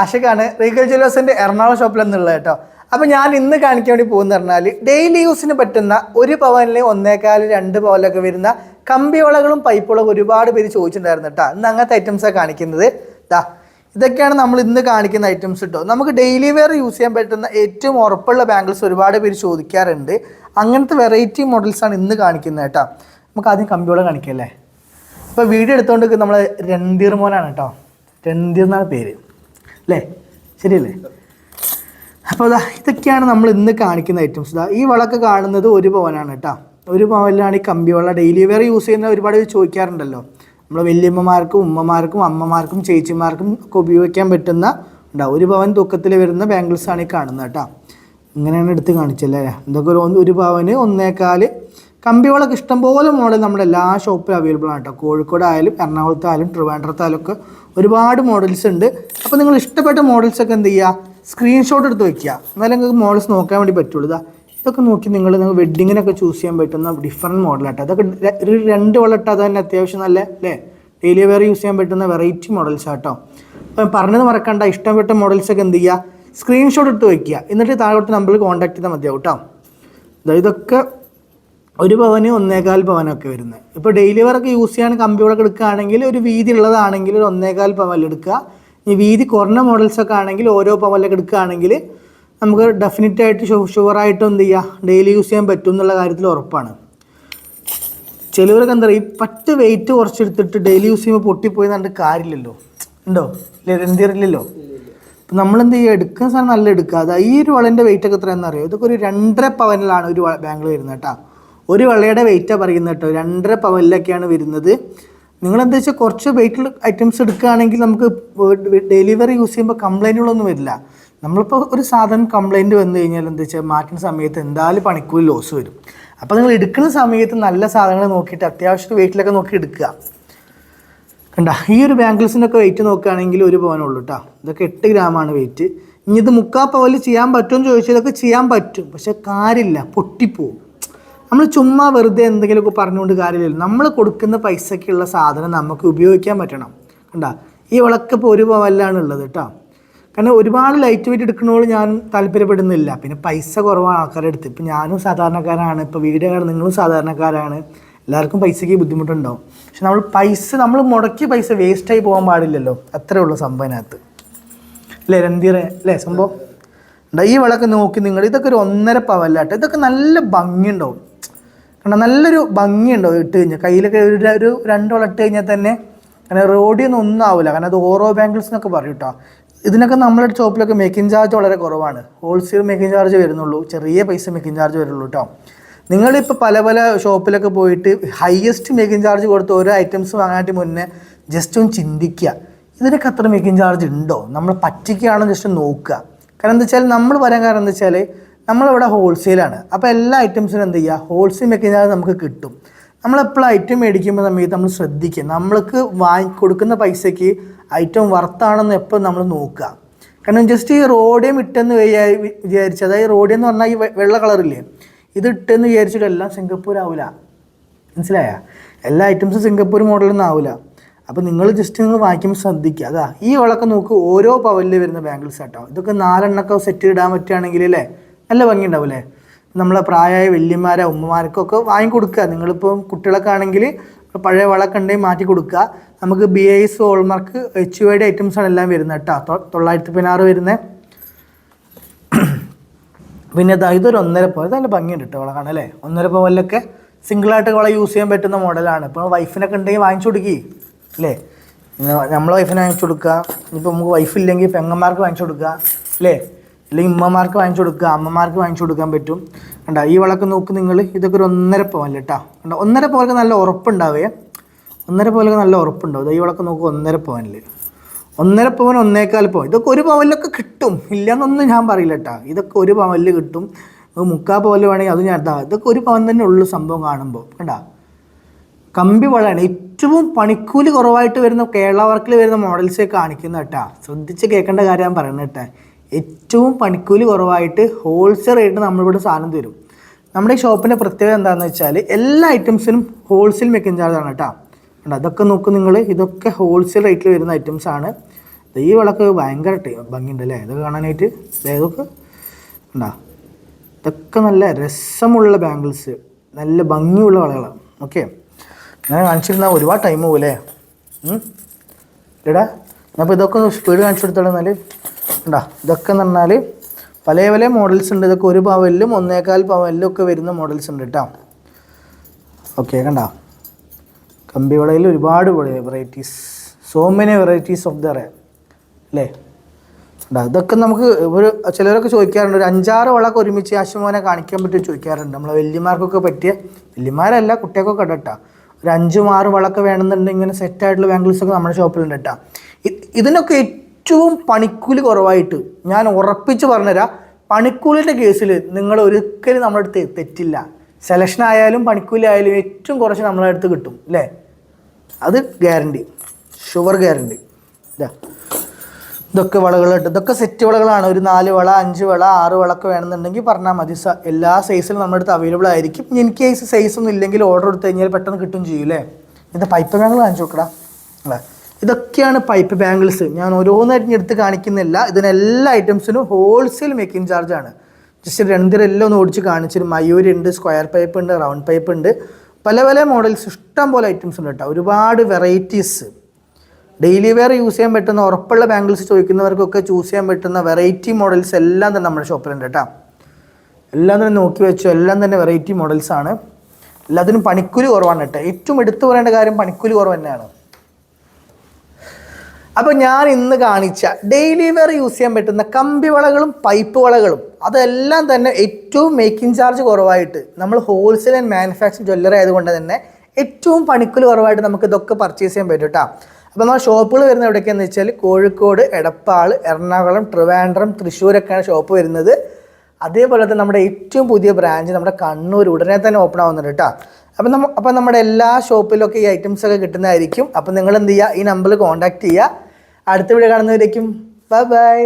ആശക്കാണ് Regal ജ്വല്ലേഴ്സിന്റെ Ernakulam ഷോപ്പിൽ നിന്നുള്ളത് കേട്ടോ. അപ്പൊ ഞാൻ ഇന്ന് കാണിക്കാൻ വേണ്ടി പോകുന്ന പറഞ്ഞാൽ ഡെയിലി യൂസിന് പറ്റുന്ന ഒരു പവനിൽ ഒന്നേക്കാൽ രണ്ട് പവനിലൊക്കെ വരുന്ന കമ്പിവളകളും പൈപ്പുകളും ഒരുപാട് പേര് ചോദിച്ചിട്ടുണ്ടായിരുന്നു കേട്ടോ. ഇന്ന് അങ്ങനത്തെ ഐറ്റംസാണ് കാണിക്കുന്നത്. ദാ ഇതൊക്കെയാണ് നമ്മൾ ഇന്ന് കാണിക്കുന്ന ഐറ്റംസ് കേട്ടോ നമുക്ക് ഡെയിലി വെയർ യൂസ് ചെയ്യാൻ പറ്റുന്ന ഏറ്റവും ഉറപ്പുള്ള ബാംഗിൾസ് ഒരുപാട് പേര് ചോദിക്കാറുണ്ട്. അങ്ങനത്തെ വെറൈറ്റി മോഡൽസാണ് ഇന്ന് കാണിക്കുന്നത് കേട്ടോ. നമുക്ക് ആദ്യം കമ്പിവളം കാണിക്കല്ലേ അപ്പോൾ വീഡിയോ എടുത്തുകൊണ്ട് നമ്മൾ രണ്ടീർ മോനാണ് കേട്ടോ. രണ്ടീർ എന്നാണ് പേര്. അല്ലേ ശരിയല്ലേ? അപ്പോൾ അതാ ഇതൊക്കെയാണ് നമ്മൾ ഇന്ന് കാണിക്കുന്ന ഐറ്റംസ് ഇതാ ഈ വളക്ക് കാണുന്നത് ഒരു പവനാണ് കേട്ടോ ഒരു പവനിലാണ് ഈ കമ്പി വള ഡെയിലി വെയർ യൂസ് ചെയ്യുന്ന ഒരുപാട് ചോദിക്കാറുണ്ടല്ലോ. നമ്മൾ വല്യമ്മമാർക്കും ഉമ്മമാർക്കും അമ്മമാർക്കും ചേച്ചിമാർക്കും ഒക്കെ ഉപയോഗിക്കാൻ പറ്റുന്ന ഉണ്ടാവും ഒരു പവൻ തൂക്കത്തിൽ വരുന്ന ബാംഗിൾസ് ആണ് ഈ കാണുന്നത് കേട്ടോ ഇങ്ങനെയാണ് എടുത്ത് കാണിച്ചല്ലേ എന്തൊക്കെ ഒരു ഒരു പവന് ഒന്നേക്കാൽ കമ്പികളൊക്കെ ഇഷ്ടംപോലെ മോഡൽ നമ്മുടെ എല്ലാ ഷോപ്പിലും അവൈലബിൾ ആണ് കേട്ടോ. കോഴിക്കോട് ആയാലും എറണാകുളത്തായാലും ട്രിവാൻഡ്രത്തായാലും ഒക്കെ ഒരുപാട് മോഡൽസ് ഉണ്ട്. അപ്പോൾ നിങ്ങൾ ഇഷ്ടപ്പെട്ട മോഡൽസ് ഒക്കെ എന്ത് ചെയ്യുക? സ്ക്രീൻഷോട്ട് എടുത്ത് വെക്കുക. എന്നാലും നിങ്ങൾക്ക് മോഡൽസ് നോക്കാൻ വേണ്ടി പറ്റുള്ളൂ. ഇതാ ഇതൊക്കെ നോക്കി നിങ്ങൾ നിങ്ങൾ വെഡ്ഡിങ്ങിനൊക്കെ ചൂസ് ചെയ്യാൻ പറ്റുന്ന ഡിഫറെന്റ് മോഡലാട്ടോ അതൊക്കെ ഒരു രണ്ട് വളട്ട് അത് തന്നെ അത്യാവശ്യം നല്ല അല്ലേ? ഡെയിലി വെയർ യൂസ് ചെയ്യാൻ പറ്റുന്ന വെറൈറ്റി മോഡൽസ് ആട്ടോ. അപ്പം പറഞ്ഞത് മറക്കണ്ട. ഇഷ്ടപ്പെട്ട മോഡൽസ് ഒക്കെ എന്ത് ചെയ്യുക? സ്ക്രീൻഷോട്ട് എടുത്ത് വയ്ക്കുക എന്നിട്ട് താഴോട്ട് നമ്പറിൽ കോൺടാക്ട് ചെയ്താൽ മതിയാവും കേട്ടോ. ഇതൊക്കെ ഒരു പവന് ഒന്നേകാൽ പവനൊക്കെ വരുന്നത്. ഇപ്പോൾ ഡെയിലി വർക്ക് യൂസ് ചെയ്യാൻ കമ്പ്യൂട്ടർ എടുക്കുകയാണെങ്കിൽ ഒരു വീതി ഉള്ളതാണെങ്കിൽ ഒരു ഒന്നേകാൽ പവനിൽ എടുക്കുക. ഈ വീതി കുറഞ്ഞ മോഡൽസൊക്കെ ആണെങ്കിൽ ഓരോ പവനിലൊക്കെ എടുക്കുകയാണെങ്കിൽ നമുക്ക് ഡെഫിനറ്റ് ആയിട്ട് ഷുവറായിട്ട് എന്ത് ചെയ്യുക ഡെയിലി യൂസ് ചെയ്യാൻ പറ്റും എന്നുള്ള കാര്യത്തിൽ ഉറപ്പാണ്. ചിലവരൊക്കെ എന്താ പറയുക ഈ പത്ത് വെയിറ്റ് കുറച്ചെടുത്തിട്ട് ഡെയിലി യൂസ് ചെയ്യുമ്പോൾ പൊട്ടിപ്പോയി എന്നിട്ട് കാര്യമില്ലല്ലോ. ഉണ്ടോ? ഇല്ലേ എന്തിരില്ലല്ലോ അപ്പം നമ്മളെന്ത് ചെയ്യുക എടുക്കുന്ന സാധനം നല്ല എടുക്കുക. അതായത് ഈ ഒരു വളന്റെ വെയിറ്റ് ഒക്കെ എത്രയാണെന്ന് അറിയോ? ഇതൊക്കെ ഒരു രണ്ടര പവനിലാണ് ഒരു ബാങ്കിൽ വരുന്നത് കേട്ടോ. ഒരു വളയുടെ വെയിറ്റാണ് പറയുന്നത് കേട്ടോ. രണ്ടര പവനിലൊക്കെയാണ് വരുന്നത്. നിങ്ങളെന്താ വെച്ചാൽ കുറച്ച് വെയിറ്റ് ഐറ്റംസ് എടുക്കുകയാണെങ്കിൽ നമുക്ക് ഡെലിവറി യൂസ് ചെയ്യുമ്പോൾ കംപ്ലൈന്റുകളൊന്നും വരില്ല. നമ്മളിപ്പോൾ ഒരു സാധനം കംപ്ലൈന്റ് വന്നു കഴിഞ്ഞാൽ എന്താ വെച്ചാൽ മാറ്റുന്ന സമയത്ത് എന്തായാലും പണിക്കൂലി ലോസ് വരും. അപ്പോൾ നിങ്ങൾ എടുക്കുന്ന സമയത്ത് നല്ല സാധനങ്ങൾ നോക്കിയിട്ട് അത്യാവശ്യം വെയിറ്റിലൊക്കെ നോക്കി എടുക്കുക. കണ്ട ഈ ഒരു ബാംഗിൾസിനൊക്കെ വെയിറ്റ് നോക്കുകയാണെങ്കിൽ ഒരു പവനുള്ളൂ കേട്ടോ ഇതൊക്കെ എട്ട് ഗ്രാമാണ് വെയിറ്റ് ഇനി ഇത് മുക്കാൽ പവൽ ചെയ്യാൻ പറ്റുമെന്ന് ചോദിച്ചാൽ ഇതൊക്കെ ചെയ്യാൻ പറ്റും. പക്ഷെ കാര്യമില്ല പൊട്ടിപ്പോവും. നമ്മൾ ചുമ്മാ വെറുതെ എന്തെങ്കിലുമൊക്കെ പറഞ്ഞുകൊണ്ട് കാര്യമില്ല നമ്മൾ കൊടുക്കുന്ന പൈസയ്ക്കുള്ള സാധനം നമുക്ക് ഉപയോഗിക്കാൻ പറ്റണം. കണ്ട? ഈ വിളക്ക് ഇപ്പോൾ ഒരു പവലിലാണ് ഉള്ളത് കേട്ടോ. കാരണം ഒരുപാട് ലൈറ്റ് വെയിറ്റ് എടുക്കണോട് ഞാൻ താല്പര്യപ്പെടുന്നില്ല. പിന്നെ പൈസ കുറവാണ് ആൾക്കാരുടെ അടുത്ത്. ഇപ്പം ഞാനും സാധാരണക്കാരാണ്. ഇപ്പോൾ വീഡിയോ നിങ്ങളും സാധാരണക്കാരാണ്. എല്ലാവർക്കും പൈസയ്ക്ക് ബുദ്ധിമുട്ടുണ്ടാവും. പക്ഷെ നമ്മൾ പൈസ നമ്മൾ മുടക്കിയ പൈസ വേസ്റ്റായി പോകാൻ പാടില്ലല്ലോ. അത്രേ ഉള്ളൂ സംഭവനകത്ത് അല്ലേ രണ്ടീറെ അല്ലേ സംഭവം? ഈ വിളക്ക് നോക്കി നിങ്ങൾ ഇതൊക്കെ ഒരു ഒന്നര പവല്ലാട്ടോ ഇതൊക്കെ നല്ല ഭംഗിയുണ്ടാവും. കാരണം നല്ലൊരു ഭംഗിയുണ്ടോ ഇട്ട് കഴിഞ്ഞാൽ കയ്യിലൊക്കെ ഒരു ഒരു രണ്ട് വളം ഇട്ട് കഴിഞ്ഞാൽ തന്നെ കാരണം റോഡിയൊന്നും ഒന്നും ആവില്ല കാരണം അത് ഓരോ ബാംഗിൾസ് എന്നൊക്കെ പറയും കേട്ടോ. ഇതിനൊക്കെ നമ്മുടെ ഷോപ്പിലൊക്കെ മേക്കിംഗ് ചാർജ് വളരെ കുറവാണ്. ഹോൾസെയിൽ മേക്കിംഗ് ചാർജ് വരുന്നുള്ളൂ. ചെറിയ പൈസ മേക്കിംഗ് ചാർജ് വരുള്ളൂ കേട്ടോ. നിങ്ങളിപ്പോൾ പല പല ഷോപ്പിലൊക്കെ പോയിട്ട് ഹയസ്റ്റ് മേക്കിംഗ് ചാർജ് കൊടുത്ത് ഓരോ ഐറ്റംസ് വാങ്ങാനായിട്ട് മുന്നേ ജസ്റ്റ് ഒന്ന് ചിന്തിക്കുക. ഇതിനൊക്കെ അത്ര മേക്കിംഗ് ചാർജ് ഉണ്ടോ? നമ്മൾ പറ്റിക്കുകയാണോ? ജസ്റ്റ് നോക്കുക. കാരണം എന്താ വെച്ചാൽ നമ്മൾ പറയാൻ കാരണം എന്താ വെച്ചാൽ നമ്മളിവിടെ ഹോൾസെയിലാണ് അപ്പോൾ എല്ലാ ഐറ്റംസിനും എന്ത് ചെയ്യുക ഹോൾസെയിൽ ചാർജ് നമുക്ക് കിട്ടും. നമ്മളെപ്പോഴും ഐറ്റം മേടിക്കുമ്പോൾ സമയത്ത് നമ്മൾ ശ്രദ്ധിക്കുക നമ്മൾക്ക് വാങ്ങി കൊടുക്കുന്ന പൈസയ്ക്ക് ഐറ്റം വർത്താണെന്ന് എപ്പോൾ നമ്മൾ നോക്കുക കാരണം ജസ്റ്റ് ഈ റോഡിയം ഇട്ടെന്ന് വിചാരിച്ചു അതായത് റോഡിയം എന്ന് പറഞ്ഞാൽ ഈ വെള്ള കളറില്ലേ ഇത് ഇട്ടെന്ന് വിചാരിച്ചിട്ട് എല്ലാം സിംഗപ്പൂർ ആവില്ല മനസ്സിലായ? എല്ലാ ഐറ്റംസും സിംഗപ്പൂർ മോഡലൊന്നും ആവില്ല അപ്പോൾ നിങ്ങൾ ജസ്റ്റ് നിങ്ങൾ വാങ്ങിക്കുമ്പോൾ ശ്രദ്ധിക്കുക അതാ ഈ വിളക്ക് നോക്ക് ഓരോ പവലിൽ വരുന്ന ബാംഗിൾസ് ആട്ടോ. ഇതൊക്കെ നാലെണ്ണൊക്കെ സെറ്റ് ഇടാൻ പറ്റുകയാണെങ്കിൽ അല്ലേ നല്ല ഭംഗി ഉണ്ടാവില്ലേ നമ്മളെ പ്രായമായ വല്യന്മാരെ ഉമ്മമാർക്കൊക്കെ വാങ്ങിക്കൊടുക്കുക. നിങ്ങളിപ്പോൾ കുട്ടികളൊക്കെ ആണെങ്കിൽ പഴയ വളമൊക്കെ ഉണ്ടെങ്കിൽ മാറ്റി കൊടുക്കുക. നമുക്ക് B I S hallmark H U ഐയുടെ ഐറ്റംസാണ് എല്ലാം വരുന്നത് കേട്ടോ. തൊള്ളായിരത്തി പതിനാറ് വരുന്നത് പിന്നെ ദാ ഇതൊരു ഒന്നര പോലെ നല്ല ഭംഗിയുണ്ട് കേട്ടോ വള അല്ലേ? ഒന്നര പോലൊക്കെ സിംഗിളായിട്ട് വള യൂസ് ചെയ്യാൻ പറ്റുന്ന മോഡലാണ്. ഇപ്പോൾ വൈഫിനൊക്കെ ഉണ്ടെങ്കിൽ വാങ്ങിച്ചു കൊടുക്കി അല്ലേ? നമ്മളെ വൈഫിനെ വാങ്ങിച്ചു കൊടുക്കുക. ഇനിയിപ്പോൾ നമുക്ക് വൈഫില്ലെങ്കിൽ പെങ്ങന്മാർക്ക് വാങ്ങിച്ചു കൊടുക്കുക അല്ലേ? അല്ലെങ്കിൽ ഉമ്മമാർക്ക് വാങ്ങിച്ചു കൊടുക്കുക അമ്മമാർക്ക് വാങ്ങിച്ചു കൊടുക്കാൻ പറ്റും. കണ്ട ഈ വളക്ക് നോക്ക് നിങ്ങൾ ഇതൊക്കെ ഒരു ഒന്നര പവൻ കേട്ടോ കണ്ട ഒന്നര പവനൊക്കെ നല്ല ഉറപ്പുണ്ടാവേ ഒന്നര പവനൊക്കെ നല്ല ഉറപ്പുണ്ടാവും. ഈ വളക്ക് നോക്ക് ഒന്നര പവനിൽ ഒന്നര പവൻ ഒന്നേക്കാൽ പവൻ ഇതൊക്കെ ഒരു പവനിലൊക്കെ കിട്ടും. ഇല്ലയെന്നൊന്നും ഞാൻ പറയില്ല കേട്ടോ ഇതൊക്കെ ഒരു പവനിൽ കിട്ടും. അത് മുക്കാ പോലെ വേണമെങ്കിൽ അത് ഞാൻ ഇതാ ഇതൊക്കെ ഒരു പവൻ തന്നെ ഉള്ളു സംഭവം കാണുമ്പോൾ. കണ്ടാ? കമ്പി വളയാണ്. ഏറ്റവും പണിക്കൂലി കുറവായിട്ട് വരുന്ന കേരള വർക്കിൽ വരുന്ന മോഡൽസേ കാണിക്കുന്ന കേട്ടാ ശ്രദ്ധിച്ച് കേൾക്കേണ്ട കാര്യം ഞാൻ പറയുന്നത് കേട്ടാ ഏറ്റവും പണിക്കൂലി കുറവായിട്ട് ഹോൾസെയിൽ റേറ്റ് നമ്മളിവിടെ സാധനം തരും. നമ്മുടെ ഈ ഷോപ്പിന്റെ പ്രത്യേകത എന്താണെന്ന് വെച്ചാൽ എല്ലാ ഐറ്റംസിനും ഹോൾസെയിൽ മേക്കിംഗ് ചാർജ് ആണ് കേട്ടോ. അതൊക്കെ നോക്കും നിങ്ങൾ ഇതൊക്കെ ഹോൾസെയിൽ റേറ്റിൽ വരുന്ന ഐറ്റംസ് ആണ്. ഈ വിളക്ക് ഭയങ്കര ഭംഗിയുണ്ട് അല്ലേ? ഇതൊക്കെ കാണാനായിട്ട് ഇതൊക്കെ ഉണ്ടാ ഇതൊക്കെ നല്ല രസമുള്ള ബാംഗിൾസ് നല്ല ഭംഗിയുള്ള വളകളാണ്. ഓക്കെ? ഞാൻ കാണിച്ചിരുന്നാൽ ഒരുപാട് ടൈം പോകില്ലേ എടാ അപ്പോൾ ഇതൊക്കെ സ്പീഡ് കാണിച്ചു കൊടുത്തോളാം എന്നാൽ ഉണ്ടാ? ഇതൊക്കെ എന്ന് പറഞ്ഞാൽ പല പല മോഡൽസ് ഉണ്ട്. ഇതൊക്കെ ഒരു പവലിലും ഒന്നേകാൽ പവലിലും ഒക്കെ വരുന്ന മോഡൽസ് ഉണ്ട് കേട്ടോ ഓക്കെ കണ്ട? കമ്പിവളയിൽ ഒരുപാട് varieties so many varieties of the ray അല്ലേ? ഉണ്ടാ ഇതൊക്കെ നമുക്ക് ഒരു ചിലരൊക്കെ ചോദിക്കാറുണ്ട്. ഒരു അഞ്ചാറ് വളമൊക്കെ ഒരുമിച്ച് ആശുമോനെ കാണിക്കാൻ പറ്റും ചോദിക്കാറുണ്ട്. നമ്മളെ വല്യമാർക്കൊക്കെ പറ്റിയ വല്യമാരല്ല കുട്ടികൾക്കൊക്കെ ഇടട്ടാ ഒരു അഞ്ചും ആറ് വളമൊക്കെ വേണമെന്നുണ്ടെങ്കിൽ ഇങ്ങനെ സെറ്റായിട്ടുള്ള ബാംഗിൾസൊക്കെ നമ്മുടെ ഷോപ്പിലുണ്ട് കേട്ടോ ഇതിനൊക്കെ ഏറ്റവും പണിക്കൂലി കുറവായിട്ട് ഞാൻ ഉറപ്പിച്ച് പറഞ്ഞുതരാം. പണിക്കൂലിന്റെ കേസിൽ നിങ്ങൾ ഒരിക്കലും നമ്മുടെ അടുത്ത് തെറ്റില്ല. സെലക്ഷൻ ആയാലും പണിക്കൂലി ആയാലും ഏറ്റവും കുറച്ച് നമ്മളെ അടുത്ത് കിട്ടും അല്ലേ? അത് ഗ്യാരണ്ടി ഷുവർ ഗ്യാരണ്ടി ഇതാ ഇതൊക്കെ വളകളുണ്ട് ഇതൊക്കെ സെറ്റ് വളകളാണ്. ഒരു നാല് വള അഞ്ച് വള ആറ് വളൊക്കെ വേണമെന്നുണ്ടെങ്കിൽ പറഞ്ഞാൽ മതി. എല്ലാ സൈസിലും നമ്മുടെ അടുത്ത് അവൈലബിൾ ആയിരിക്കും. ഇൻ കേസ് സൈസ് ഒന്നും ഇല്ലെങ്കിൽ ഓർഡർ കൊടുത്തു കഴിഞ്ഞാൽ പെട്ടെന്ന് കിട്ടും ചെയ്യും അല്ലേ? ഇത് പൈപ്പ് ബാങ്കിൾ കാണിച്ചു നോക്കടാ അല്ലേ? ഇതൊക്കെയാണ് പൈപ്പ് ബാംഗിൾസ് ഞാൻ ഓരോന്നായിട്ട് എടുത്ത് കാണിക്കുന്നില്ല. ഇതിനെല്ലാ ഐറ്റംസിനും ഹോൾസെയിൽ മേക്കിംഗ് ചാർജ് ആണ്. ജസ്റ്റ് രണ്ടിരെല്ലാം ഒന്ന് ഓടിച്ച് കാണിച്ചൊരു മയൂരി ഉണ്ട് സ്ക്വയർ പൈപ്പ് ഉണ്ട് റൗണ്ട് പൈപ്പ് ഉണ്ട്. പല പല മോഡൽസ് ഇഷ്ടം പോലെ ഐറ്റംസ് ഉണ്ട് കേട്ടോ. ഒരുപാട് വെറൈറ്റീസ് ഡെയിലി വെയർ യൂസ് ചെയ്യാൻ പറ്റുന്ന ഉറപ്പുള്ള ബാംഗിൾസ് ചോദിക്കുന്നവർക്കൊക്കെ ചൂസ് ചെയ്യാൻ പറ്റുന്ന വെറൈറ്റി മോഡൽസ് എല്ലാം തന്നെ നമ്മുടെ ഷോപ്പിലുണ്ട് കേട്ടോ. എല്ലാം തന്നെ നോക്കി വെച്ചു എല്ലാം തന്നെ വെറൈറ്റി മോഡൽസ് ആണ്. എല്ലാത്തിനും പണിക്കൂലി കുറവാണ് കേട്ടോ. ഏറ്റവും എടുത്തു പറയേണ്ട കാര്യം പണിക്കൂലി കുറവ് തന്നെയാണ്. അപ്പോൾ ഞാൻ ഇന്ന് കാണിച്ച ഡെയിലി വെയർ യൂസ് ചെയ്യാൻ പറ്റുന്ന കമ്പി വളകളും പൈപ്പ് വളകളും അതെല്ലാം തന്നെ ഏറ്റവും മേക്കിംഗ് ചാർജ് കുറവായിട്ട് നമ്മൾ ഹോൾസെയിൽ ആൻഡ് മാനുഫാക്ചറിങ് ജ്വല്ലറി ആയതുകൊണ്ട് തന്നെ ഏറ്റവും പണിക്കൂലി കുറവായിട്ട് നമുക്ക് ഇതൊക്കെ പർച്ചേസ് ചെയ്യാൻ പറ്റും കേട്ടോ അപ്പോൾ നമ്മൾ ഷോപ്പുകൾ വരുന്നത് എവിടെയൊക്കെയാണെന്ന് വെച്ചാൽ കോഴിക്കോട് എടപ്പാൾ എറണാകുളം ട്രിവാൻഡ്രം തൃശ്ശൂരൊക്കെയാണ് ഷോപ്പ് വരുന്നത്. അതേപോലെ തന്നെ നമ്മുടെ ഏറ്റവും പുതിയ ബ്രാഞ്ച് നമ്മുടെ കണ്ണൂർ ഉടനെ തന്നെ ഓപ്പൺ ആവുന്നുണ്ട് കേട്ടോ അപ്പം നമ്മ അപ്പം നമ്മുടെ എല്ലാ ഷോപ്പിലൊക്കെ ഈ ഐറ്റംസ് ഒക്കെ കിട്ടുന്നതായിരിക്കും. അപ്പം നിങ്ങൾ എന്ത് ചെയ്യുക ഈ നമ്പറിൽ കോൺടാക്റ്റ് ചെയ്യുക അടുത്ത വീഡിയോ കാണുന്നവരേക്കും. Bye bye